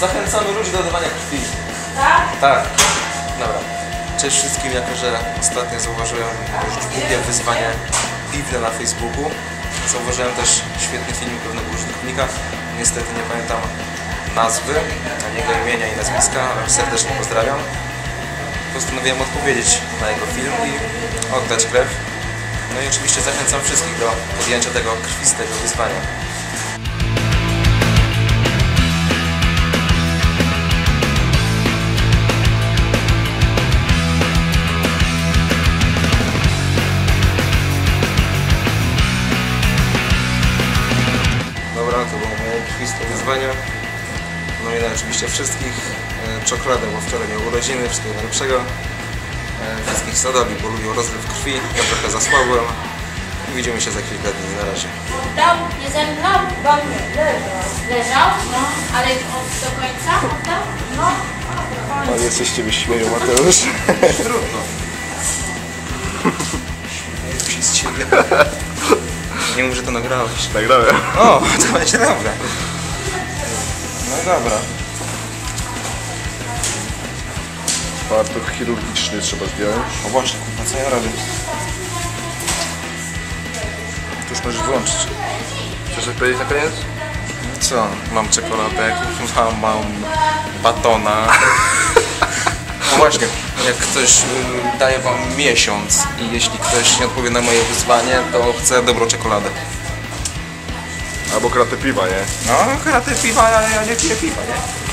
Zachęcamy ludzi do oddawania krwi. Tak? Tak. Dobra. Cześć wszystkim, jako że ostatnio zauważyłem już drugie wyzwanie piwne na Facebooku. Zauważyłem też świetny filmik pewnego użytkownika. Niestety nie pamiętam nazwy, ani jego imienia i nazwiska, ale serdecznie pozdrawiam. Postanowiłem odpowiedzieć na jego film i oddać krew. No i oczywiście zachęcam wszystkich do podjęcia tego krwistego wyzwania. Krwiste wyzwanie. No i na oczywiście wszystkich e, czekoladę, bo wczoraj miał urodziny, wszystkiego najlepszego. E, wszystkich sadowi, bo lubią rozlew krwi. Ja trochę zasłabłem. I widzimy się za kilka dni. Na razie. Oddał, nie zemdlał, bo leżał. Leżał? No. Ale od do końca oddał? No. Ale jesteś ciebie śmieją, Mateusz. Trudno. Nie się z ciebie. Nie mów, że to nagrałeś. Nagrałem. O, to będzie dobre. No dobra. Fartuch chirurgiczny trzeba zdjąć. O właśnie, kurwa, co ja robię? Tu już możesz wyłączyć. Chcesz coś powiedzieć na koniec? Co? Mam czekoladę, kurwa, mam batona. No właśnie, jak ktoś y, daje wam miesiąc i jeśli ktoś nie odpowie na moje wyzwanie, to chcę dobrą czekoladę. Albo kratę piwa, nie? No, kratę piwa, ja, ja nie piję piwa, nie?